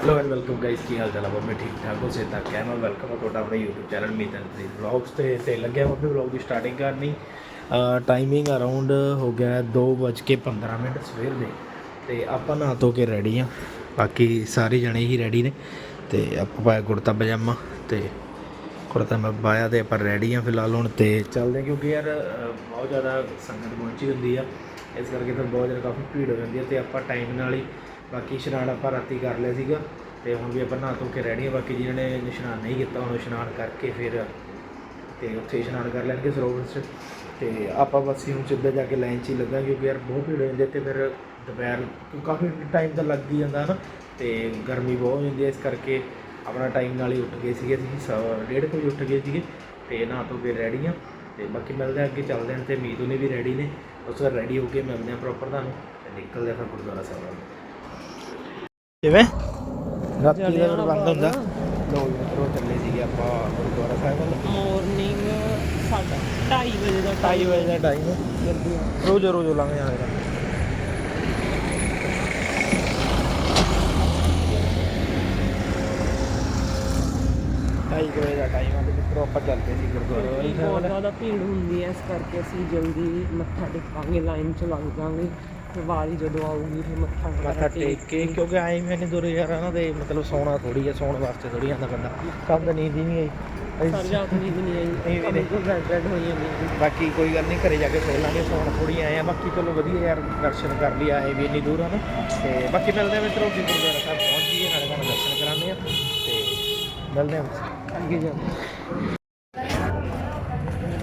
Hello and welcome guys ਕੀ ਹਾਲ ਚਾਲ ਆ? ਮੈਂ ਠੀਕ ਠਾਕ ਹੋ ਸੇ ਤਾਂ ਵੈਲਕਮ ਆ ਤੁਹਾਡਾ ਆਪਣੇ YouTube ਚੈਨਲ ਮੀਤਨ ਤੇ ਵਲੌਗਸ ਤੇ ਤੇ ਲੱਗਿਆ ਮੈਂ ਆਪਣੇ ਵਲੌਗ ਦੀ ਸਟਾਰਟਿੰਗ ਕਰਨੀ। ਟਾਈਮਿੰਗ ਅਰਾਊਂਡ ਹੋ ਗਿਆ ਹੈ 2:15 ਮਿੰਟ ਸਵੇਰ ਦੇ, ਤੇ ਆਪਾਂ ਨਹਾ ਧੋ ਕੇ ਰੈਡੀ ਆ ਬਾਕੀ ਸਾਰੇ ਜਣੇ ਹੀ ਰੈਡੀ ਨੇ, ਤੇ ਆਪਾਂ ਪਾਇਆ ਕੁੜਤਾ ਪਜਾਮਾ, ਤੇ ਕੁੜਤਾ ਮੈਂ ਪਾਇਆ ਤੇ ਆਪਾਂ ਰੈਡੀ ਆ ਫਿਲਹਾਲ ਹੁਣ, ਤੇ ਚੱਲਦੇ ਹਾਂ ਕਿਉਂਕਿ ਯਾਰ ਬਹੁਤ ਜ਼ਿਆਦਾ ਸੰਗਤ ਪਹੁੰਚੀ ਹੁੰਦੀ ਆ। ਇਸ ਕਰਕੇ ਫਿਰ ਬਹੁਤ ਜ਼ਿਆਦਾ ਕਾਫੀ ਭੀੜ ਹੋ ਜਾਂਦੀ ਹੈ ਤੇ ਆਪਾਂ ਟਾਈਮ ਨਾਲ ਹੀ ਬਾਕੀ ਇਸ਼ਨਾਨ ਆਪਾਂ ਰਾਤੀ ਕਰ ਲਿਆ ਸੀਗਾ ਤੇ ਹੁਣ ਵੀ ਆਪਾਂ ਨਹਾ ਧੋ ਕੇ ਰਹਿਣੀ ਆ। ਬਾਕੀ ਜਿਨ੍ਹਾਂ ਨੇ ਇਸ਼ਨਾਨ ਨਹੀਂ ਕੀਤਾ, ਉਹਨੂੰ ਇਸ਼ਨਾਨ ਕਰਕੇ ਫਿਰ ਤੇ ਉੱਥੇ ਇਸ਼ਨਾਨ ਕਰ ਲੈਣਗੇ ਸਰੋਵਰ 'ਚ ਤੇ ਆਪਾਂ ਬਸ ਹੁਣ ਸਿੱਧਾ ਜਾ ਕੇ ਲਾਈਨ 'ਚ ਹੀ ਲੱਗਾ ਕਿਉਂਕਿ ਯਾਰ ਬਹੁਤ ਭੀੜ ਹੋ ਜਾਂਦੀ ਹੈ ਤੇ ਫਿਰ ਦੁਪਹਿਰ ਕਾਫੀ ਟਾਈਮ ਤਾਂ ਲੱਗ ਹੀ ਜਾਂਦਾ ਨਾ। ਤੇ ਗਰਮੀ ਬਹੁਤ ਹੋ ਜਾਂਦੀ ਹੈ, ਇਸ ਕਰਕੇ ਆਪਣਾ ਟਾਈਮ ਨਾਲ ਹੀ ਉੱਠ ਗਏ ਸੀਗੇ ਅਸੀਂ, ਸਵਾ- ਡੇਢ ਕੁ ਵਜੇ ਉੱਠ ਗਏ ਸੀਗੇ ਤੇ ਨਹਾ ਧੋ ਕੇ ਰੈਡੀ ਆ। ਤੇ ਬਾਕੀ ਮਿਲਦੇ ਅੱਗੇ ਚੱਲਦੇ ਹਾਂ ਤੇ ਮੀਤੂ ਨੇ ਵੀ ਰੈਡੀ ਨੇ। ਉਸ ਤੋਂ ਰੈਡੀ ਹੋ ਕੇ ਮਿਲਦੇ ਆ ਪ੍ਰੋਪਰ ਤੁਹਾਨੂੰ ਤੇ ਨਿਕਲਦੇ ਆ ਫਿਰ ਗੁਰਦੁਆਰਾ ਸਾਹਿਬ ਵੱਲ। ਕਿਵੇਂ? ਰਾਤੀ ਦਾ ਫਿਰ ਬੰਦ ਹੁੰਦਾ। ਲੋ ਮਿੱਤਰੋ ਚੱਲੇ ਸੀਗੇ ਆਪਾਂ ਗੁਰਦੁਆਰਾ ਸਾਹਿਬ ਵੱਲ। ਮਾਰਨਿੰਗ ਸਾਡਾ 2:30 ਵਜੇ ਦਾ 2:30 ਵਜੇ ਦਾ ਟਾਈਮ ਜਲਦੀ ਰੋਜ਼ ਰੋਜ਼ ਲੰਘ ਜਾਣਾ ਢਾਈ ਵਜੇ ਦਾ ਟਾਈਮ ਆ ਤੇ ਮਿੱਤਰੋ ਆਪਾਂ ਚੱਲਦੇ ਸੀ ਗੁਰਦੁਆਰੇ ਬਹੁਤ। ਜ਼ਿਆਦਾ ਭੀੜ ਹੁੰਦੀ ਹੈ ਇਸ ਕਰਕੇ ਅਸੀਂ ਜਲਦੀ ਮੱਥਾ ਟੇਕਾਂਗੇ ਲਾਈਨ 'ਚ ਲੱਗ ਜਾਾਂਗੇ ਵਾਰੀ ਜਦੋਂ ਆਊਗੀ ਫਿਰ ਮੱਥਾ ਮੱਥਾ ਟੇਕ ਕੇ ਕਿਉਂਕਿ ਆਏ ਮੈਨੇ ਦੁਰ ਯਾਰ ਨਾ ਤੇ ਮਤਲਬ ਸੌਣਾ ਥੋੜੀ ਹੈ ਸੌਣ ਵਾਸਤੇ ਥੋੜੀ ਆਂਦਾ ਬੰਦਾ। ਕੰਮ ਤਾਂ ਨੀਂਦ ਹੀ ਨਹੀਂ ਆਈ। ਸਰ ਜਾ ਨੀਂਦ ਨਹੀਂ ਆਈ। ਤੋਂ ਬੈਡ ਬੈਡ ਹੋਈ ਜਾਂਦੀ ਬਾਕੀ ਕੋਈ ਗੱਲ ਨਹੀਂ ਘਰੇ ਜਾ ਕੇ ਸੌ ਲਾਂਗੇ ਸੌਣ ਥੋੜੀ ਆਏ ਆ। ਬਾਕੀ ਚਲੋ ਵਧੀਆ ਯਾਰ ਦਰਸ਼ਨ ਕਰ ਲਈ ਆਏ ਵੀ ਇੰਨੀ ਦੂਰ ਹਨ ਤੇ ਬਾਕੀ ਮਿਲਦੇ ਆ ਮਿੱਤਰੋ ਜੀ ਗੁਰਦੁਆਰਾ ਸਾਹਿਬ ਪਹੁੰਚ ਜੀਏ ਨਾਲੇ ਤੁਹਾਨੂੰ ਦਰਸ਼ਨ ਕਰਾਉਂਦੇ ਆ ਤੇ ਮਿਲਦੇ ਆ ਅੱਗੇ ਜਾ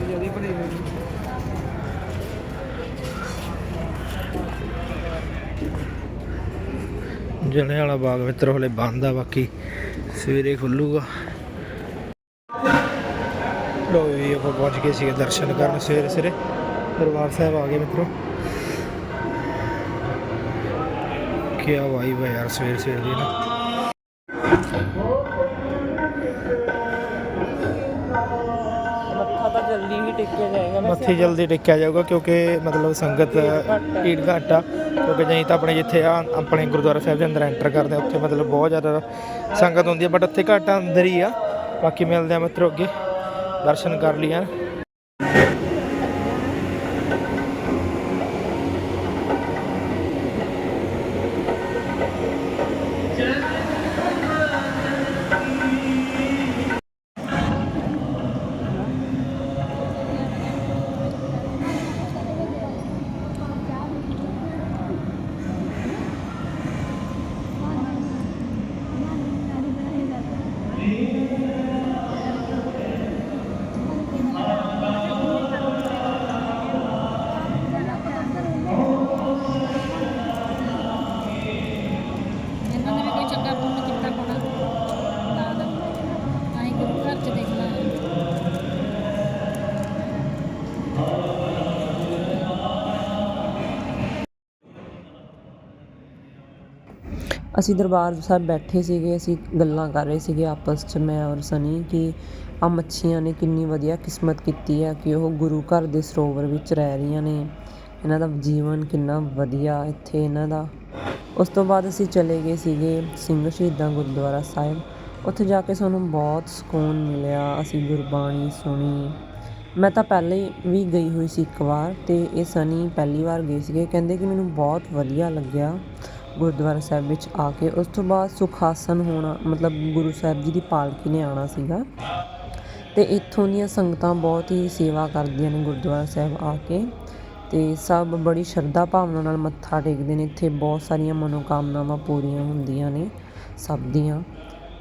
ਜਲਦੀ ਭਰੀ ਜਲਿਆਂ ਵਾਲਾ ਬਾਗ ਮਿੱਤਰ ਹਲੇ ਬੰਦ ਆ ਬਾਕੀ ਸਵੇਰੇ ਖੁੱਲੂਗਾ। ਲੋ ਵੀ ਆਪਾਂ ਪਹੁੰਚ ਗਏ ਸੀਗੇ ਦਰਸ਼ਨ ਕਰਨ ਸਵੇਰੇ ਸਵੇਰੇ। ਦਰਬਾਰ ਸਾਹਿਬ ਆ ਗਏ ਮਿੱਤਰੋ। ਕੀ ਵਾਈਬ ਹੈ ਯਾਰ ਸਵੇਰ ਸਵੇਰੇ ਦੀ ਨਾ। ਮੱਥੇ ਜਲਦੀ ਟੇਕਿਆ ਜਾਊਗਾ ਕਿਉਂਕਿ ਮਤਲਬ ਸੰਗਤ ਭੀੜ ਘੱਟ ਆ। ਕਿਉਂਕਿ ਨਹੀਂ ਤਾਂ ਆਪਣੇ ਜਿੱਥੇ ਆ ਆਪਣੇ ਗੁਰਦੁਆਰਾ ਸਾਹਿਬ ਦੇ ਅੰਦਰ ਐਂਟਰ ਕਰਦੇ ਆ ਉੱਥੇ ਮਤਲਬ ਬਹੁਤ ਜ਼ਿਆਦਾ ਸੰਗਤ ਹੁੰਦੀ ਹੈ ਬਟ ਉੱਥੇ ਘੱਟ ਆ, ਅੰਦਰ ਹੀ ਆ। ਬਾਕੀ ਮਿਲਦੇ ਆ ਮਿੱਤਰੋ ਅੱਗੇ ਦਰਸ਼ਨ ਕਰ ਲਿਆ ਇਹਨਾਂ ਨੇ ਵੀ ਕੋਈ ਚੰਗਾ ਕੰਮ ਕੀਤਾ ਹੋਣਾ ਤਾਂ ਦਾ ਆਈ ਗੁਰੂ ਘਰ ਚ ਦੇਖ ਲਾ ਅਸੀਂ ਦਰਬਾਰ ਸਾਹਿਬ ਬੈਠੇ ਸੀਗੇ, ਅਸੀਂ ਗੱਲਾਂ ਕਰ ਰਹੇ ਸੀਗੇ ਆਪਸ 'ਚ, ਮੈਂ ਔਰ ਸਨੀ, ਕਿ ਆ ਮੱਛੀਆਂ ਨੇ ਕਿੰਨੀ ਵਧੀਆ ਕਿਸਮਤ ਕੀਤੀ ਹੈ ਕਿ ਉਹ ਗੁਰੂ ਘਰ ਦੇ ਸਰੋਵਰ ਵਿੱਚ ਰਹਿ ਰਹੀਆਂ ਨੇ। ਇਹਨਾਂ ਦਾ ਜੀਵਨ ਕਿੰਨਾ ਵਧੀਆ ਇੱਥੇ ਇਹਨਾਂ ਦਾ। ਉਸ ਤੋਂ ਬਾਅਦ ਅਸੀਂ ਚਲੇ ਗਏ ਸੀਗੇ ਸਿੰਘ ਸ਼ਹੀਦਾਂ ਗੁਰਦੁਆਰਾ ਸਾਹਿਬ। ਉੱਥੇ ਜਾ ਕੇ ਸਾਨੂੰ ਬਹੁਤ ਸਕੂਨ ਮਿਲਿਆ, ਅਸੀਂ ਗੁਰਬਾਣੀ ਸੁਣੀ। ਮੈਂ ਤਾਂ ਪਹਿਲੇ ਵੀ ਗਈ ਹੋਈ ਸੀ ਇੱਕ ਵਾਰ ਤੇ ਇਹ ਸਨੀ ਪਹਿਲੀ ਵਾਰ ਗਏ ਸੀਗੇ। ਕਹਿੰਦੇ ਕਿ ਮੈਨੂੰ ਬਹੁਤ ਵਧੀਆ ਲੱਗਿਆ। ਗੁਰਦੁਆਰਾ ਸਾਹਿਬ ਵਿੱਚ ਆ ਕੇ, ਉਸ ਤੋਂ ਬਾਅਦ ਸੁਖਾਸਨ ਹੋਣਾ, ਮਤਲਬ ਗੁਰੂ ਸਾਹਿਬ ਜੀ ਦੀ ਪਾਲਕੀ ਨੇ ਆਣਾ ਸੀਗਾ। ਤੇ ਇੱਥੋਂ ਦੀਆਂ ਸੰਗਤਾਂ ਬਹੁਤ ਹੀ ਸੇਵਾ ਕਰਦੀਆਂ ਨੇ ਗੁਰਦੁਆਰਾ ਸਾਹਿਬ ਆ ਕੇ। ਤੇ ਸਭ ਬੜੀ ਸ਼ਰਧਾ ਭਾਵਨਾ ਨਾਲ ਮੱਥਾ ਟੇਕਦੇ ਨੇ। ਇੱਥੇ ਬਹੁਤ ਸਾਰੀਆਂ ਮਨੋਕਾਮਨਾਵਾਂ ਪੂਰੀਆਂ ਹੁੰਦੀਆਂ ਨੇ ਸਭ ਦੀਆਂ।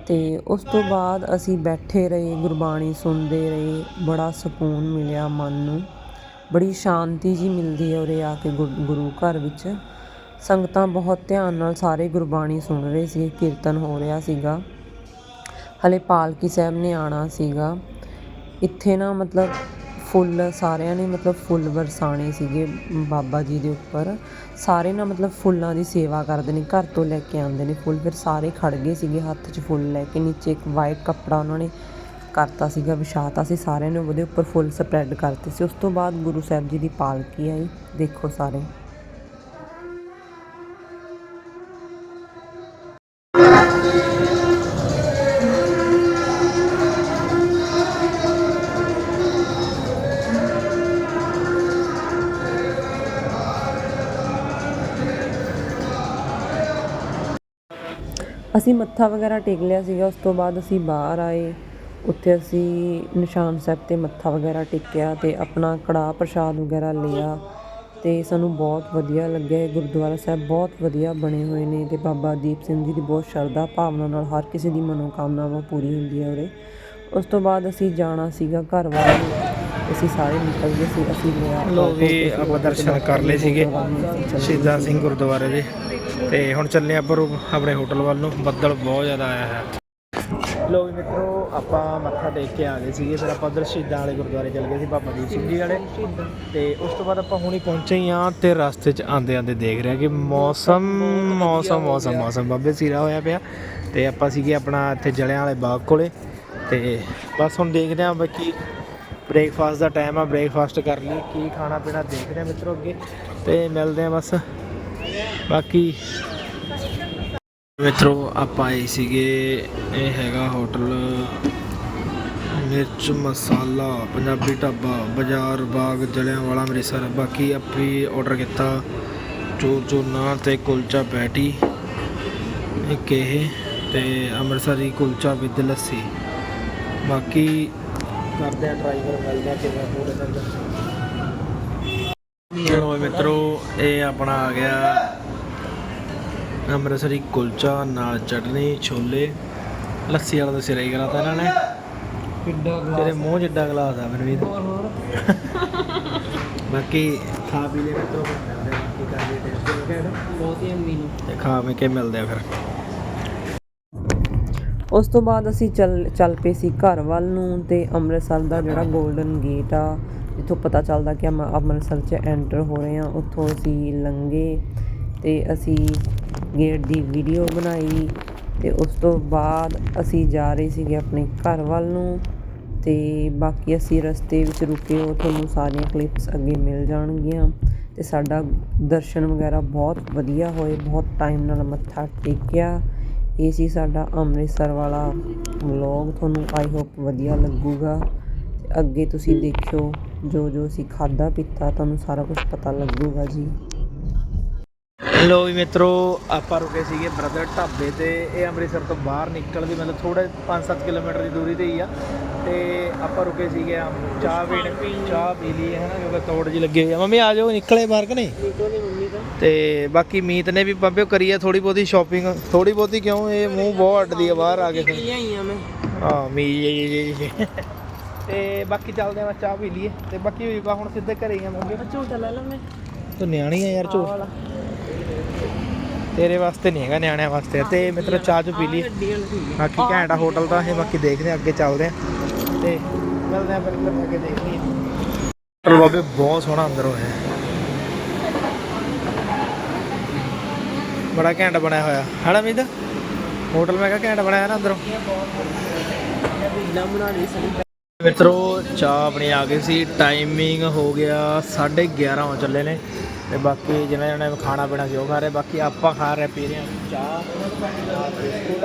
ਤੇ ਉਸ ਤੋਂ ਬਾਅਦ ਅਸੀਂ ਬੈਠੇ ਰਹੇ, ਗੁਰਬਾਣੀ ਸੁਣਦੇ ਰਹੇ, ਬੜਾ ਸਕੂਨ ਮਿਲਿਆ ਮਨ ਨੂੰ। ਬੜੀ ਸ਼ਾਂਤੀ ਜੀ ਮਿਲਦੀ ਹੈ ਉਰੇ ਆ ਕੇ ਗੁਰ- ਗੁਰੂ ਘਰ ਵਿੱਚ। ਸੰਗਤਾਂ ਬਹੁਤ ਧਿਆਨ ਨਾਲ ਸਾਰੇ ਗੁਰਬਾਣੀ ਸੁਣ ਰਹੇ ਸੀ, ਕੀਰਤਨ ਹੋ ਰਿਹਾ ਸੀਗਾ। ਹਲੇ ਪਾਲਕੀ ਸਾਹਿਬ ਨੇ ਆਣਾ ਸੀਗਾ। ਇੱਥੇ ਨਾ ਮਤਲਬ ਫੁੱਲ ਸਾਰਿਆਂ ਨੇ ਮਤਲਬ ਫੁੱਲ ਵਰਸਾਣੇ ਸੀਗੇ ਬਾਬਾ ਜੀ ਦੇ ਉੱਪਰ। ਸਾਰੇ ਨਾ ਮਤਲਬ ਫੁੱਲਾਂ ਦੀ ਸੇਵਾ ਕਰਦੇ ਨੇ, ਘਰ ਤੋਂ ਲੈ ਕੇ ਆਉਂਦੇ ਨੇ ਫੁੱਲ, ਫਿਰ ਸਾਰੇ ਖੜ ਗਏ ਸੀਗੇ ਹੱਥ 'ਚ ਫੁੱਲ ਲੈ ਕੇ, ਨੀਚੇ ਇੱਕ ਵਾਈਟ ਕੱਪੜਾ ਉਹਨਾਂ ਨੇ ਕਰਤਾ ਸੀਗਾ, ਵਿਛਾਤਾ ਸੀ। ਸਾਰਿਆਂ ਨੇ ਉਹਦੇ ਉੱਪਰ ਫੁੱਲ ਸਪਰੈਡ ਕਰਤੇ ਸੀ। ਉਸ ਤੋਂ ਬਾਅਦ ਗੁਰੂ ਸਾਹਿਬ ਜੀ ਦੀ ਪਾਲਕੀ ਆਈ, ਦੇਖੋ ਸਾਰੇ। ਅਸੀਂ ਮੱਥਾ ਵਗੈਰਾ ਟੇਕ ਲਿਆ ਸੀਗਾ ਉਸ ਤੋਂ ਬਾਅਦ ਅਸੀਂ ਬਾਹਰ ਆਏ। ਉੱਥੇ ਅਸੀਂ ਨਿਸ਼ਾਨ ਸਾਹਿਬ ਤੇ ਮੱਥਾ ਵਗੈਰਾ ਟੇਕਿਆ ਤੇ ਆਪਣਾ ਕੜਾਹ ਪ੍ਰਸ਼ਾਦ ਵਗੈਰਾ ਲਿਆ ਤੇ ਸਾਨੂੰ ਬਹੁਤ ਵਧੀਆ ਲੱਗਿਆ। ਇਹ ਗੁਰਦੁਆਰਾ ਸਾਹਿਬ ਬਹੁਤ ਵਧੀਆ ਬਣੇ ਹੋਏ ਨੇ ਤੇ ਬਾਬਾ ਦੀਪ ਸਿੰਘ ਜੀ ਦੀ ਬਹੁਤ ਸ਼ਰਧਾ ਭਾਵਨਾ ਨਾਲ ਹਰ ਕਿਸੇ ਦੀ ਮਨੋਕਾਮਨਾਵਾਂ ਪੂਰੀ ਹੁੰਦੀ ਹੈ ਉਰੇ। ਉਸ ਤੋਂ ਬਾਅਦ ਅਸੀਂ ਜਾਣਾ ਸੀਗਾ ਘਰ ਵੱਲ। ਅਸੀਂ ਸਾਰੇ ਨਿਕਲ ਗਏ ਸੀ ਅਸੀਂ ਲਿਆ ਲੋ ਵੀ ਆਪਾਂ ਦਰਸ਼ਨ ਕਰ ਲਏ ਸੀਗੇ। ਸ਼ਹੀਦਾਂ ਸਿੰਘ ਗੁਰਦੁਆਰੇ ਦੇ। ਤੇ ਹੁਣ ਚੱਲੇ ਆਪਾਂ ਰੋ- ਆਪਣੇ ਹੋਟਲ ਵੱਲ ਨੂੰ। ਬੱਦਲ ਬਹੁਤ ਜ਼ਿਆਦਾ ਆਇਆ ਹੈ। ਲੋ ਵੀ ਮਿੱਤਰੋ, ਆਪਾਂ ਮੱਥਾ ਟੇਕ ਕੇ ਆ ਗਏ ਸੀਗੇ। ਫਿਰ ਆਪਾਂ ਉਧਰ ਸ਼ਹੀਦਾਂ ਵਾਲੇ ਗੁਰਦੁਆਰੇ ਚੱਲ ਗਏ ਸੀ, ਬਾਬਾ ਦੀਪ ਸਿੰਘ ਜੀ ਵਾਲੇ। ਤੇ ਉਸ ਤੋਂ ਬਾਅਦ ਆਪਾਂ ਹੁਣੀ ਪਹੁੰਚੇ ਹੀ ਆ ਤੇ ਰਸਤੇ 'ਚ ਆਂਦੇ ਆਂਦੇ ਦੇਖ ਰਿਹਾ ਕਿ ਮੌਸਮ ਮੌਸਮ ਮੌਸਮ ਮੌਸਮ। ਬਾਬੇ ਸੀਰਾ ਹੋਇਆ ਪਿਆ। ਤੇ ਆਪਾਂ ਸੀਗੇ ਆਪਣਾ ਇੱਥੇ ਜਲਿਆਂ ਵਾਲੇ ਬਾਗ ਕੋਲੇ। ਤੇ ਬਸ ਹੁਣ ਦੇਖਦੇ ਆਂ ਬਾਕੀ ਬ੍ਰੇਕਫਾਸਟ ਦਾ ਟਾਈਮ ਆ। ਬ੍ਰੇਕਫਾਸਟ ਕਰ ਲਈ ਕੀ ਖਾਣਾ ਪੀਣਾ ਦੇਖਦੇ ਆ ਮਿੱਤਰੋ ਅੱਗੇ। ਤੇ ਮਿਲਦੇ ਆ ਬਸ। ਬਾਕੀ ਮਿੱਤਰੋ ਆਪਾਂ ਆਏ ਸੀਗੇ ਇਹ ਹੈਗਾ ਹੋਟਲ ਮਿਰਚ ਮਸਾਲਾ ਪੰਜਾਬੀ ਢਾਬਾ ਬਾਜ਼ਾਰ ਬਾਗ ਜਲਿਆਂ ਵਾਲਾ ਅੰਮ੍ਰਿਤਸਰ। ਬਾਕੀ ਆਪੀ ਆਰਡਰ ਕੀਤਾ ਚੋਰ ਚੂਰਨਾ ਤੇ ਕੁਲਚਾ ਪੈਟੀ ਇੱਕ ਇਹ ਤੇ ਅੰਮ੍ਰਿਤਸਰੀ ਕੁਲਚਾ ਵਿਦ ਲੱਸੀ। ਬਾਕੀ ਕਰਦੇ ਆ ਟਰਾਈ ਕਰ ਮਿਲਦੇ ਕਿਵੇਂ ਪੂਰੇ ਦਿਨ ਚਲੋ ਮਿੱਤਰੋ ਇਹ ਆਪਣਾ ਆ ਗਿਆ ਅੰਮ੍ਰਿਤਸਰੀ ਕੁਲਚਾ ਨਾਲ ਚਟਨੀ ਛੋਲੇ ਲੱਸੀ ਵਾਲਾ ਤਾਂ ਸਿਰਾ ਹੀ ਕਰਾਤਾ ਇਹਨਾਂ ਨੇ। ਕਿੱਡਾ ਤੇਰੇ ਮੂੰਹ ਜਿੱਡਾ ਗਲਾਸ ਆ ਮਨਵੀਰ ਬਾਕੀ ਖਾ ਪੀ ਲੈ ਮਿੱਤਰੋ ਆ ਬਾਕੀ ਕਰ ਲਈ ਟੈਸਟ ਵਗੈਰਾ ਬਹੁਤ ਹੀ ਅੰਮੀ ਨੂੰ ਤੇ ਖਾ ਮੇ ਕੇ ਮਿਲਦੇ ਆ ਫਿਰ। ਉਸ ਤੋਂ ਬਾਅਦ ਅਸੀਂ ਚੱਲ ਚੱਲ ਪਏ ਸੀ ਘਰ ਵੱਲ ਨੂੰ ਤੇ ਅੰਮ੍ਰਿਤਸਰ ਦਾ ਜਿਹੜਾ 골ਡਨ ਗੇਟ ਆ ਜਿੱਥੋਂ ਪਤਾ ਚੱਲਦਾ ਕਿ ਅੰਮ੍ਰਿਤਸਰ 'ਚ ਐਂਟਰ ਹੋ ਰਹੇ ਹਾਂ ਉੱਥੋਂ ਅਸੀਂ ਲੰਘੇ ਤੇ ਅਸੀਂ ਗੇਟ ਦੀ ਵੀਡੀਓ ਬਣਾਈ ਅਤੇ ਉਸ ਤੋਂ ਬਾਅਦ ਅਸੀਂ ਜਾ ਰਹੇ ਸੀਗੇ ਆਪਣੇ ਘਰ ਵੱਲ ਨੂੰ ਅਤੇ ਬਾਕੀ ਅਸੀਂ ਰਸਤੇ ਵਿੱਚ ਰੁਕੇ, ਉਹ ਤੁਹਾਨੂੰ ਸਾਰੀਆਂ ਕਲਿੱਪਸ ਅੱਗੇ ਮਿਲ ਜਾਣਗੀਆਂ ਅਤੇ ਸਾਡਾ ਦਰਸ਼ਨ ਵਗੈਰਾ ਬਹੁਤ ਵਧੀਆ ਹੋਏ, ਬਹੁਤ ਟਾਈਮ ਨਾਲ ਮੱਥਾ ਟੇਕਿਆ। ਇਹ ਸੀ ਸਾਡਾ ਅੰਮ੍ਰਿਤਸਰ ਵਾਲਾ ਵਲੌਗ ਤੁਹਾਨੂੰ ਆਈ ਹੋਪ ਵਧੀਆ ਲੱਗੂਗਾ। ਅੱਗੇ ਤੁਸੀਂ ਦੇਖਿਓ ਜੋ ਜੋ ਅਸੀਂ ਖਾਦਾ ਪੀਤਾ, ਤੁਹਾਨੂੰ ਸਾਰਾ ਕੁਝ ਪਤਾ ਲੱਗੂਗਾ ਜੀ। ਲੋ ਵੀ ਮਿੱਤਰੋ ਆਪਾਂ ਰੁਕੇ ਸੀਗੇ ਬ੍ਰਦਰ ਢਾਬੇ ਤੇ। ਇਹ ਅੰਮ੍ਰਿਤਸਰ ਤੋਂ ਬਾਹਰ ਨਿਕਲ ਵੀ ਮਤਲਬ ਥੋੜੇ 5-7 ਕਿਲੋਮੀਟਰ ਦੀ ਦੂਰੀ ਤੇ ਹੀ ਆ। ਤੇ ਆਪਾਂ ਰੁਕੇ ਸੀਗੇ ਆ ਚਾਹ ਪੀਣ ਚਾਹ ਪੀ ਲਈ ਹੈ ਨਾ ਕਿਉਂਕਿ ਤੋੜ ਜੀ ਲੱਗੀ ਹੋਈ ਆ। ਮੰਮੀ ਆ ਜਾਓ ਨਿਕਲੇ ਬਾਹਰ ਕਿ ਨਹੀਂ? ਤੇ। ਬਾਕੀ ਮੀਤ ਨੇ ਵੀ ਬੰਬੇ ਕਰੀ ਆ ਥੋੜੀ ਬਹੁਤੀ ਸ਼ਾਪਿੰਗ ਥੋੜੀ ਬਹੁਤੀ ਕਿਉਂ? ਇਹ ਮੂੰਹ ਬਹੁਤ ਅੱਡਦੀ ਆ ਬਾਹਰ ਆ ਕੇ ਹਾਂ ਮੀ ਜੀ ਜੀ ਜੀ ਤੇ ਬਾਕੀ ਚੱਲਦੇ ਆ ਚਾਹ ਪੀ ਲਈਏ। ਤੇ ਬਾਕੀ ਹੋਈ ਹੁਣ ਸਿੱਧੇ ਘਰੇ ਹੀ ਆ ਮੰਮੀ। ਝੂਟਾ ਲੈ ਲਾ ਮੈਂ। ਤੂੰ ਨਿਆਣੀ ਆ ਯਾਰ ਝੂਠ ਤੇਰੇ ਵਾਸਤੇ ਨਹੀਂ ਹੈਗਾ ਨਿਆਣਿਆਂ ਵਾਸਤੇ। ਤੇ ਮਿੱਤਰੋ ਚਾਹ ਚੁ ਪੀ ਲਈ। ਬਾਕੀ ਘੈਂਟ ਆ ਹੋਟਲ ਦਾ ਇਹ ਬਾਕੀ ਦੇਖਦੇ ਆ ਅੱਗੇ ਚੱਲਦੇ ਆ ਤੇ ਮਿਲਦੇ ਆ ਜਾ ਕੇ ਦੇਖਦੇ ਆ ਹੋਟਲ ਬਾਬੇ ਬਹੁਤ ਸੋਹਣਾ ਅੰਦਰ ਹੋਇਆ। ਬੜਾ ਘੈਂਟ ਬਣਿਆ ਹੋਇਆ। ਹਣਾ ਮੀਦ ਹੋਟਲ ਮੈਂ ਕਿਹਾ ਘੈਂਟ ਬਣਾਇਆ ਨਾ ਅੰਦਰੋਂ। ਬਣਾ ਲਈ ਸੀ ਮਿੱਤਰੋ ਚਾਹ ਆਪਣੀ ਆ ਗਈ ਸੀ। ਟਾਈਮਿੰਗ ਹੋ ਗਿਆ 11:30 ਹੋ ਚੱਲੇ ਨੇ। ਤੇ ਬਾਕੀ ਜਿਹਨਾਂ ਜਿਹਨਾਂ ਨੇ ਖਾਣਾ ਪੀਣਾ ਸੀ ਉਹ ਖਾ ਰਹੇ, ਬਾਕੀ ਆਪਾਂ ਖਾ ਰਹੇ, ਪੀ ਰਹੇ ਹਾਂ। ਚਾਹ, ਬਿਸਕੁਟ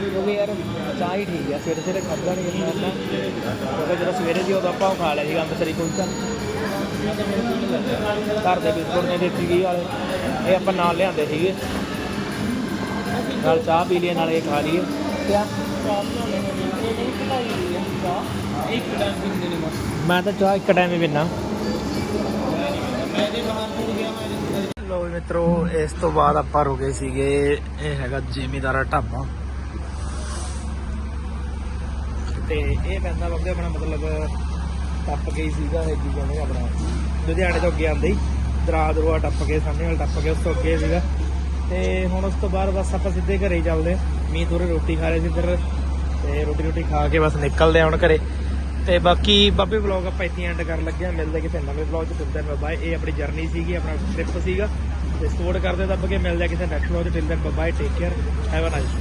ਕਿਉਂਕਿ ਯਾਰ ਚਾਹ ਹੀ ਠੀਕ ਹੈ ਸਵੇਰੇ ਸਵੇਰੇ ਖਾਧਾ ਨਹੀਂ ਜਾਂਦਾ ਕਿਉਂਕਿ ਜਦੋਂ ਸਵੇਰੇ ਦੀ ਉਦੋਂ ਆਪਾਂ ਉਹ ਖਾ ਲਿਆ ਸੀਗਾ ਅੰਮ੍ਰਿਤਸਰੀ ਕੁਲਚਾ। ਘਰ ਦੇ ਬਿਸਕੁਟ ਨੇ ਦਿੱਤੀ ਘੀ ਵਾਲੇ ਇਹ ਆਪਾਂ ਨਾਲ ਲਿਆਂਦੇ ਸੀਗੇ। ਨਾਲ ਚਾਹ ਪੀ ਲਈ ਨਾਲ ਇਹ ਖਾ ਲਈਏ। ਕਿਆ ਮੈਂ ਤਾਂ ਚਾਹ ਇੱਕ ਟਾਈਮ ਹੀ ਪੀਣਾ ਲੋ ਮਿੱਤਰੋ, ਇਸ ਤੋਂ ਬਾਅਦ ਆਪਾਂ ਰੁਕੇ ਸੀਗੇ, ਇਹ ਹੈਗਾ ਜ਼ਿਮੀਦਾਰਾ ਢਾਬਾ। ਤੇ ਇਹ ਪੈਂਦਾ ਬੰਦੇ ਆਪਣਾ ਮਤਲਬ ਟੱਪ ਕੇ ਹੀ ਸੀਗਾ, ਇਹ ਕੀ ਕਹਿੰਦੇ ਆਪਣਾ, ਲੁਧਿਆਣੇ ਤੋਂ ਅੱਗੇ ਆਂਦੇ ਹੀ। ਦਰਾ ਦਰਵਾ ਟੱਪ ਕੇ, ਸਾਹਮਣੇ ਵਾਲ ਟੱਪ ਕੇ, ਉਸ ਤੋਂ ਅੱਗੇ ਸੀਗਾ। ਤੇ ਹੁਣ ਉਸ ਤੋਂ ਬਾਅਦ ਬਸ ਆਪਾਂ ਸਿੱਧੇ ਘਰੇ ਹੀ ਚੱਲਦੇ ਮੀਂਹ ਥੋੜੇ ਰੋਟੀ ਖਾ ਰਹੇ ਸੀ ਇੱਧਰ, ਤੇ ਰੋਟੀ ਰੋਟੀ ਖਾ ਕੇ ਬਸ ਨਿਕਲਦੇ ਆ ਹੁਣ ਘਰੇ। ਤੇ ਬਾਕੀ ਬਾਬੇ ਵਲੌਗ ਆਪਾਂ ਇੱਥੇ ਐਂਡ ਕਰਨ ਲੱਗੇ ਆ ਮਿਲਦੇ ਕਿਸੇ ਨਵੇਂ ਵਲੌਗ ਚ। ਤਿੰਨ ਦਿਨ ਬਾਏ ਇਹ ਆਪਣੀ ਜਰਨੀ ਸੀਗੀ, ਆਪਣਾ ਟ੍ਰਿਪ ਸੀਗਾ। ਤੇ ਸਪੋਰਟ ਕਰਦੇ ਦੱਬ ਕੇ ਮਿਲਦੇ ਕਿਸੇ ਨੈਕਸਟ ਵਲੌਗ ਚ। ਤਿੰਨ ਦਿਨ bye take care have a nice